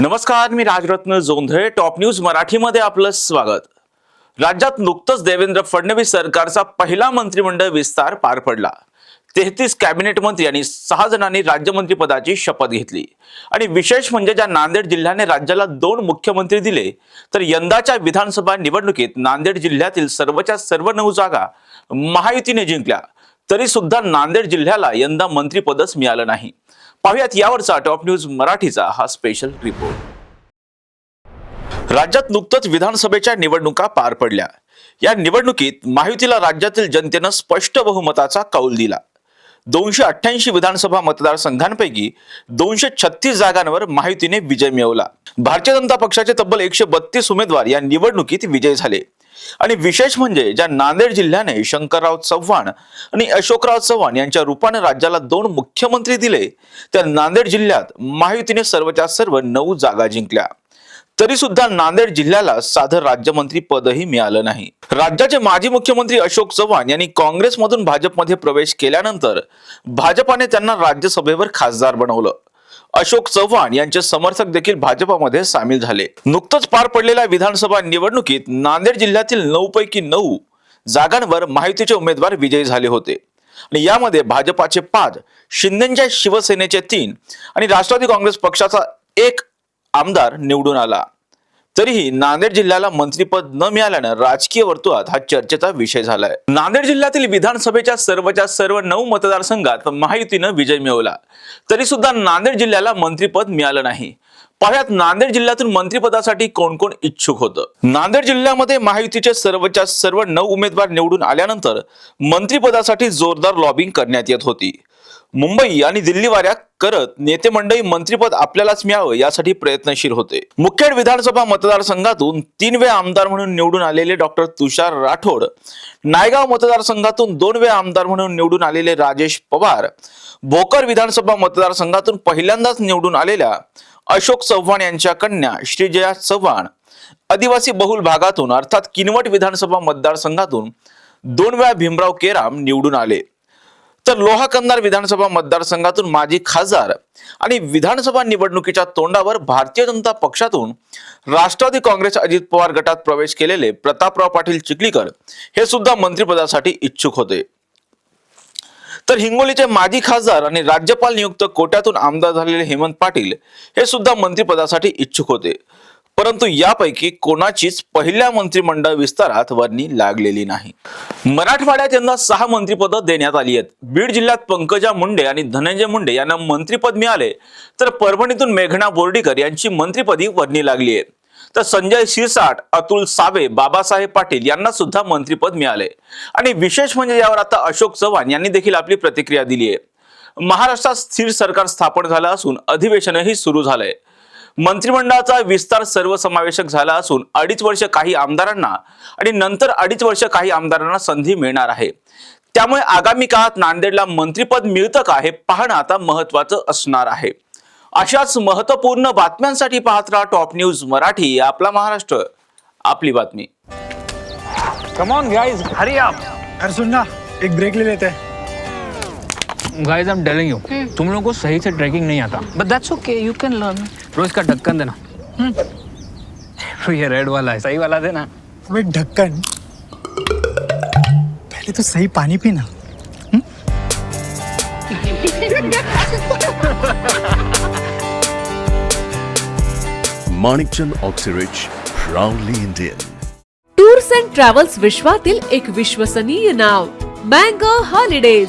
नमस्कार मी Rajratna Jondhale top news मराठीमध्ये आपलं स्वागत. राज्यात नुकतंच देवेंद्र फडणवीस सरकारचा पहिला मंत्रिमंडळ विस्तार पार पडला. तेहतीस कॅबिनेट मंत्री आणि सहा जणांनी राज्यमंत्रीपदाची शपथ घेतली. आणि विशेष म्हणजे ज्या नांदेड जिल्ह्याने राज्याला दोन मुख्यमंत्री दिले तर यंदाच्या विधानसभा निवडणुकीत नांदेड जिल्ह्यातील सर्वच्या सर्व नऊ जागा महायुतीने जिंकल्या. तरी सुद्धा नांदेड जिल्ह्याला यंदा मंत्रिपदच मिळालं नाही. पाहुयात यावरचा टॉप न्यूज मराठीचा हा स्पेशल रिपोर्ट राज्यात नुकतंच विधानसभेच्या निवडणुका पार पडल्या. या निवडणुकीत महायुतीला राज्यातील जनतेनं स्पष्ट बहुमताचा कौल दिला. दोनशे अठ्ठ्याऐंशी विधानसभा मतदारसंघांपैकी दोनशे छत्तीस जागांवर महायुतीने विजय मिळवला. भारतीय जनता पक्षाचे तब्बल एकशे बत्तीस उमेदवार या निवडणुकीत विजय झाले. आणि विशेष म्हणजे ज्या नांदेड जिल्ह्याने शंकरराव चव्हाण आणि अशोकराव चव्हाण यांच्या रूपाने राज्याला दोन मुख्यमंत्री दिले त्या नांदेड जिल्ह्यात महायुतीने सर्वच्या सर्व नऊ जागा जिंकल्या. तरी सुद्धा नांदेड जिल्ह्याला साधं राज्यमंत्री पदही मिळालं नाही. राज्याचे माजी मुख्यमंत्री अशोक चव्हाण यांनी काँग्रेसमधून भाजपमध्ये प्रवेश केल्यानंतर भाजपाने त्यांना राज्यसभेवर खासदार बनवलं. अशोक चव्हाण यांचे समर्थक देखील भाजपामध्ये सामील झाले. नुकतंच पार पडलेल्या विधानसभा निवडणुकीत नांदेड जिल्ह्यातील नऊ पैकी नऊ जागांवर माहितीचे उमेदवार विजयी झाले होते. आणि यामध्ये भाजपाचे पाच शिंदेच्या शिवसेनेचे तीन आणि राष्ट्रवादी काँग्रेस पक्षाचा एक आमदार निवडून आला. तरीही नांदेड जिल्ह्याला मंत्रीपद न मिळाल्यानं राजकीय वर्तुळात हा चर्चेचा विषय झालाय. नांदेड जिल्ह्यातील विधानसभेच्या सर्वच्या सर्व नऊ मतदारसंघात महायुतीनं विजय मिळवला. तरी सुद्धा नांदेड जिल्ह्याला मंत्रीपद मिळालं नाही. पाह्यात नांदेड जिल्ह्यातून मंत्रिपदासाठी कोण कोण इच्छुक होतं? नांदेड जिल्ह्यामध्ये महायुतीचे सर्वच्या सर्व नऊ उमेदवार निवडून आल्यानंतर मंत्रिपदासाठी जोरदार लॉबिंग करण्यात येत होती. मुंबई आणि दिल्ली वाऱ्या करत नेते मंडळी मंत्रीपद आपल्यालाच मिळावं यासाठी प्रयत्नशील होते. मुखेड विधानसभा मतदारसंघातून तीन वेळा आमदार म्हणून निवडून आलेले डॉक्टर तुषार राठोड नायगाव मतदारसंघातून दोन वेळा आमदार म्हणून निवडून आलेले राजेश पवार भोकर विधानसभा मतदारसंघातून पहिल्यांदाच निवडून आलेल्या अशोक चव्हाण यांच्या कन्या श्रीजया चव्हाण आदिवासी बहुल भागातून अर्थात किनवट विधानसभा मतदारसंघातून दोन वेळा भीमराव केराम निवडून आले. तर लोहा कंधार विधानसभा मतदारसंघातून माजी खासदार आणि विधानसभा निवडणुकीच्या तोंडावर भारतीय जनता पक्षातून राष्ट्रवादी काँग्रेस अजित पवार गटात प्रवेश केलेले प्रतापराव पाटील चिखलीकर हे सुद्धा मंत्रिपदासाठी इच्छुक होते. तर हिंगोलीचे माजी खासदार आणि राज्यपाल नियुक्त कोट्यातून आमदार झालेले हेमंत पाटील हे सुद्धा मंत्रिपदासाठी इच्छुक होते. परंतु यापैकी कोणाचीच पहिल्या मंत्रिमंडळ विस्तारात वर्णी लागलेली नाही. मराठवाड्यात यंदा सहा मंत्रिपदं देण्यात आली आहेत. बीड जिल्ह्यात पंकजा मुंडे आणि धनंजय मुंडे यांना मंत्रिपद मिळाले. तर परभणीतून मेघना बोर्डीकर यांची मंत्रिपदी वर्णी लागली आहे. तर संजय शिरसाट अतुल सावे बाबासाहेब पाटील यांना सुद्धा मंत्रिपद मिळाले. आणि विशेष म्हणजे यावर आता अशोक चव्हाण यांनी देखील आपली प्रतिक्रिया दिली आहे. महाराष्ट्रात स्थिर सरकार स्थापन झालं असून अधिवेशनही सुरू झालंय. मंत्रिमंडळाचा विस्तार सर्वसमावेशक झाला असून अडीच वर्ष काही आमदारांना आणि नंतर अडीच वर्ष काही आमदारांना संधी मिळणार आहे. त्यामुळे आगामी काळात नांदेडला मंत्रिपद मिळतं का हे पाहणं आता महत्वाचं असणार आहे. अशाच महत्त्वपूर्ण बातम्यांसाठी पाहत राहा टॉप न्यूज मराठी आपला महाराष्ट्र आपली बातमी. कम ऑन गाइस हरी अरे ना एक ब्रेक ले लेते. हैं guys I am telling you तुम लोगों को सही से ट्रैकिंग नहीं आता। But that's okay, you can learn. तो इसका ढक्कन देना। तो ये रेड वाला है सही वाला देना। अबे ढक्कन। पहले तो सही पानी पीना। Manikchand Oxyrich, proudly Indian. Tours and travels विश्वातील एक विश्वसनीय नाव मँगो हॉलिडेज